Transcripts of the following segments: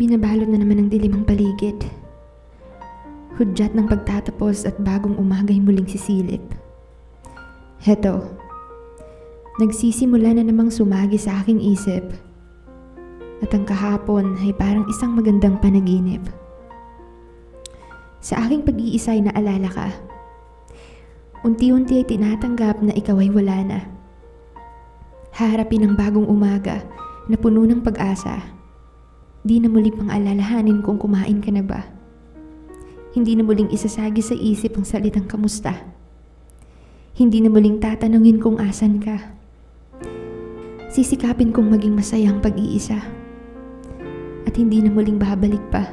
Binabalot na naman ng dilim ang paligid. Hudyat ng pagtatapos at bagong umagay muling sisilip. Heto, nagsisimula na namang sumagi sa aking isip at ang kahapon ay parang isang magandang panaginip. Sa aking pag-iisa ay naalala ka. Unti-unti ay tinatanggap na ikaw ay wala na. Haharapin ang bagong umaga na puno ng pag-asa. Di na muli pang alalahanin kung kumain ka na ba. Hindi na muling isasagi sa isip ang salitang kamusta. Hindi na muling tatanungin kung asan ka. Sisikapin kong maging masaya ang pag-iisa. At hindi na muling babalik pa.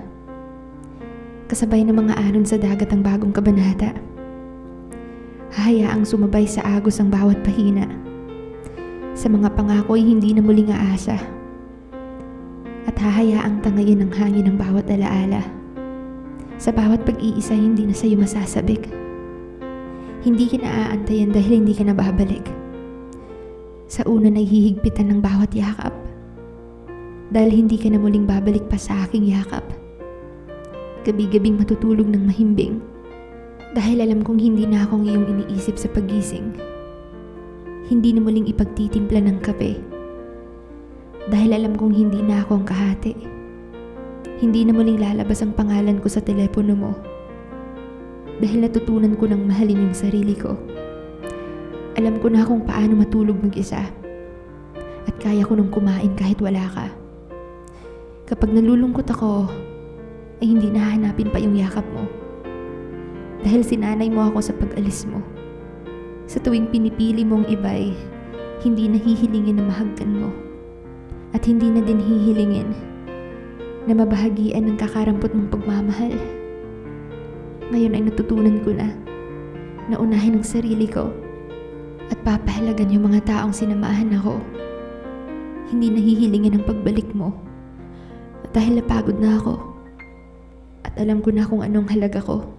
Kasabay ng mga alon sa dagat ang bagong kabanata. Hahayaang sumabay sa agos ang bawat pahina. Sa mga pangako ay hindi na muling aasa. At hahayaang tangayin ng hangin ng bawat alaala. Sa bawat pag-iisa hindi na sa'yo masasabik. Hindi ka na aantayan dahil hindi ka na babalik. Sa una na hihigpitan ng bawat yakap. Dahil hindi ka na muling babalik pa sa aking yakap. Gabi-gabing matutulog ng mahimbing. Dahil alam kong hindi na akong iyong iniisip sa pagising. Hindi na muling ipagtitimpla ng kape. Dahil alam kong hindi na ako ang kahati. Hindi na muling lalabas ang pangalan ko sa telepono mo. Dahil natutunan ko ng mahalin yung sarili ko. Alam ko na kung paano matulog mag-isa. At kaya ko nang kumain kahit wala ka. Kapag nalulungkot ako, ay hindi nahanapin pa yung yakap mo. Dahil sinanay mo ako sa pag-alis mo. Sa tuwing pinipili mong iba'y, hindi nahihilingin na mahagkan mo. At hindi na din hihilingin na mabahagian ng kakarampot mong pagmamahal. Ngayon ay natutunan ko na na unahin ang sarili ko at papahalagan yung mga taong sinamahan ako. Hindi nahihilingin ang pagbalik mo dahil napagod na ako at alam ko na kung anong halaga ko.